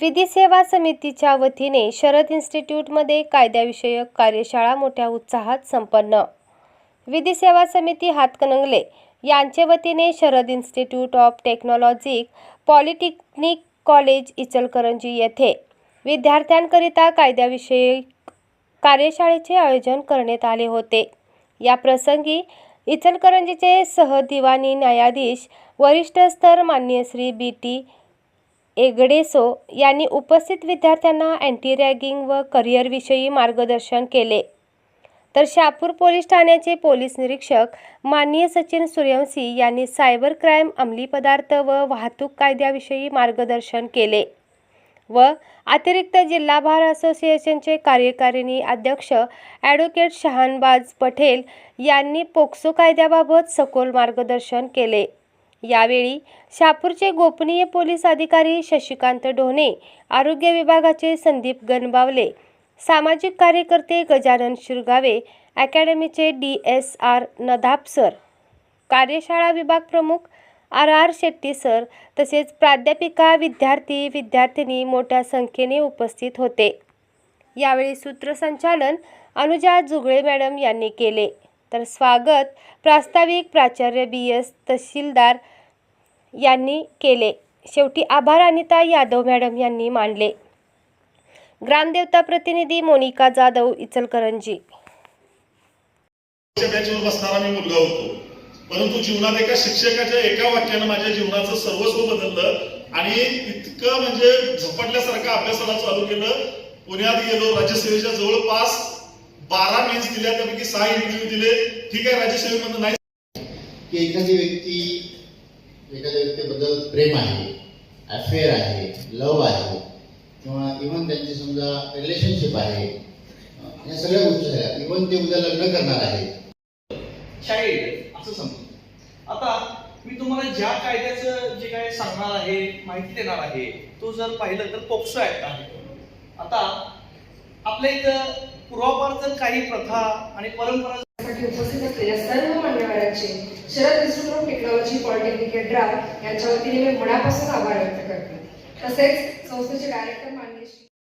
विधी सेवा समितीच्या वतीने शरद इन्स्टिट्यूटमध्ये कायद्याविषयक कार्यशाळा मोठ्या उत्साहात संपन्न. विधी सेवा समिती हातकणंगले. यांचे वतीने Sharad institute of technology polytechnic college Ichalkaranji येथे विद्यार्थ्यांकरिता कायद्याविषयी कार्यशाळेचे आयोजन करण्यात आले होते. या प्रसंगी इचलकरंजीचे सहदिवाणी न्यायाधीश वरिष्ठ स्तर मान्य श्री बी टी एगडेसो यांनी उपस्थित विद्यार्थ्यांना अँटी रॅगिंग व करिअरविषयी मार्गदर्शन केले. तर शहापूर पोलीस ठाण्याचे पोलीस निरीक्षक माननीय सचिन सूर्यवंशी यांनी सायबर क्राईम अंमली पदार्थ व वाहतूक कायद्याविषयी मार्गदर्शन केले व अतिरिक्त जिल्हा बार असोसिएशनचे कार्यकारिणी अध्यक्ष ॲडव्होकेट शहानबाज पटेल यांनी पोक्सो कायद्याबाबत सखोल मार्गदर्शन केले. यावेळी शहापूरचे गोपनीय पोलीस अधिकारी शशिकांत ढोणे आरोग्य विभागाचे संदीप गणबावले सामाजिक कार्यकर्ते Gajanan Shirgave अकॅडमीचे D S R Nadab sir कार्यशाळा विभाग प्रमुख आर आर शेट्टी सर तसेच प्राध्यापिका विद्यार्थी विद्यार्थिनी मोठ्या संख्येने उपस्थित होते. यावेळी सूत्रसंचालन अनुजा जुगळे मॅडम यांनी केले. तर स्वागत प्रास्ताविक प्राचार्य बी. एस. तहसीलदार यांनी केले. शेवटी आभार अनिता यादव मॅडम यांनी मांडले ग्रामदेवता प्रतिनिधी मोनिका जाधव इचलकरंजी. बसणारा मी मुलगा होतो. परंतु जीवनात एका शिक्षकाच्या एका वाक्यानं माझ्या जीवनाचं सर्वस्व बदललं आणि इतकं म्हणजे झपटल्यासारखं अभ्यासाला चालू केलं. पुण्यात गेलो राज्यसेवेच्या जवळपास बारा मेन्स दिल्या त्यापैकी सहा इंटरव्ह्यू दिले. ठीक आहे राज्यसेवेमध्ये नाही. की एखादी व्यक्ती एखाद्या व्यक्तीबद्दल प्रेम आहे अफेअर आहे लव आहे किंवा इव्हन त्यांची समजा रिलेशनशिप आहे या सगळ्या गोष्टी झाल्या. इव्हन ते उद्या लग्न करणार आहे. चाइल्ड असं समजू आता मी तुम्हाला ज्या कायद्याचं जे काय सांगणार आहे माहिती देणार आहे तो जर पाहिलं तर पोक्सो ऍक्ट आहे. आता आपल्या इथं पूर्वापार काही प्रथा आणि परंपरा उपस्थित असलेल्या सर्व मान्यवरांचे Sharad institute of technology polytechnic drag यांच्या वतीने मी मनापासून आभार व्यक्त करते. तसेच संस्थेचे डायरेक्टर माननीय